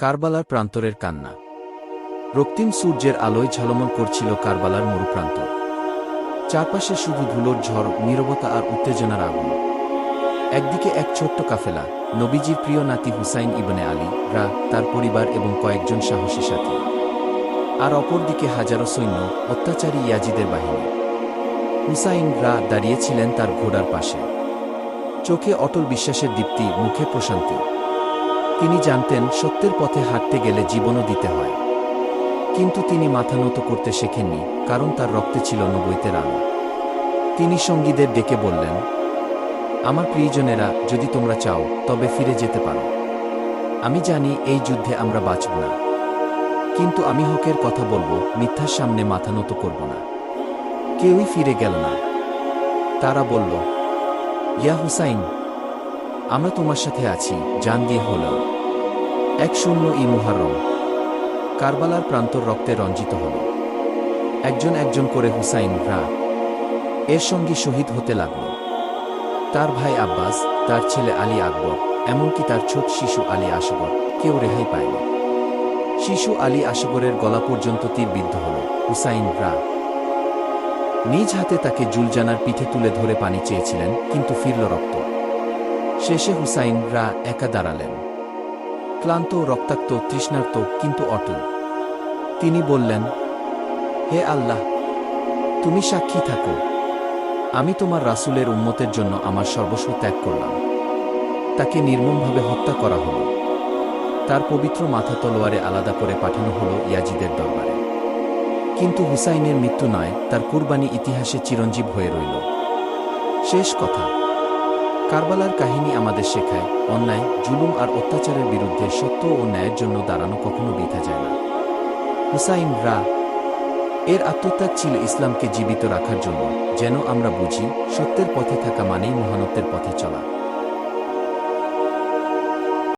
কারবালার প্রান্তরের কান্না। রক্তিম সূর্যের আলোয় ঝলমল করছিল কারবালার মরুপ্রান্ত চারপাশে শুধু ধুলোর ঝড়, নীরবতা আর উত্তেজনার আগুন। একদিকে এক ছোট্ট কাফেলা, নবীজির প্রিয় নাতি হুসাইন ইবনে আলী, রা, তার পরিবার এবং কয়েকজন সাহসী সাথী। আর অপরদিকে হাজারো সৈন্য, অত্যাচারী ইয়াজিদের বাহিনী। হুসাইন, রা দাঁড়িয়েছিলেন তার ঘোড়ার পাশে। চোখে অটল বিশ্বাসের দীপ্তি, মুখে প্রশান্তি। তিনি জানতেন সত্যের পথে হাঁটতে গেলে জীবনও দিতে হয়। কিন্তু তিনি মাথা নত করতে শেখেননি, কারণ তার রক্তে ছিল নবৈতের আলো তিনি সঙ্গীদের ডেকে বললেন, আমার প্রিয়জনেরা, যদি তোমরা চাও, তবে ফিরে যেতে পারো। আমি জানি এই যুদ্ধে আমরা বাঁচব না। কিন্তু আমি হকের কথা বলব, মিথ্যার সামনে মাথা নত করব না। কেউই ফিরে গেল না। তারা বলল, ইয়া হুসাইন, আমরা তোমার সাথে আছি, জান দিয়ে হলেও এক শূন্য ই মুহারম কারবালার প্রান্তর রক্তে রঞ্জিত হল। একজন একজন করে হুসাইন, রা, এর সঙ্গে শহীদ হতে লাগল। তার ভাই আব্বাস, তার ছেলে আলী আকবর, এমনকি তার ছোট শিশু আলী আসগর কেউ রেহাই পায়নি। শিশু আলী আসগরের গলা পর্যন্ত তীর বিদ্ধ হল। হুসাইন, রা, নিজ হাতে তাকে জুলজানার পিঠে তুলে ধরে পানি চেয়েছিলেন, কিন্তু ফিরল রক্ত। শেষে হুসাইন, রা, একা দাঁড়ালেন। ক্লান্ত রক্তাক্ত, তৃষ্ণার্ত, কিন্তু অটল। তিনি বললেন, হে আল্লাহ, তুমি সাক্ষী থাকো। আমি তোমার রাসূলের উন্মতের জন্য আমার সর্বস্ব ত্যাগ করলাম। তাকে নির্মমভাবে হত্যা করা হলো। তার পবিত্র মাথা তলোয়ারে আলাদা করে পাঠানো হলো ইয়াজিদের দরবারে। কিন্তু হুসাইনের মৃত্যু নয়, তার কুরবানি ইতিহাসে চিরঞ্জীব হয়ে রইল। শেষ কথা। কারবালার কাহিনী আমাদের শেখায়, অন্যায়, জুলুম আর অত্যাচারের বিরুদ্ধে সত্য ও ন্যায়ের জন্য দাঁড়ানো কখনো বৃথা যায় না। হুসাইন রা, এর আত্মত্যাগ ছিল ইসলামকে জীবিত রাখার জন্য, যেন আমরা বুঝি সত্যের পথে থাকা মানেই মহানত্বের পথে চলা।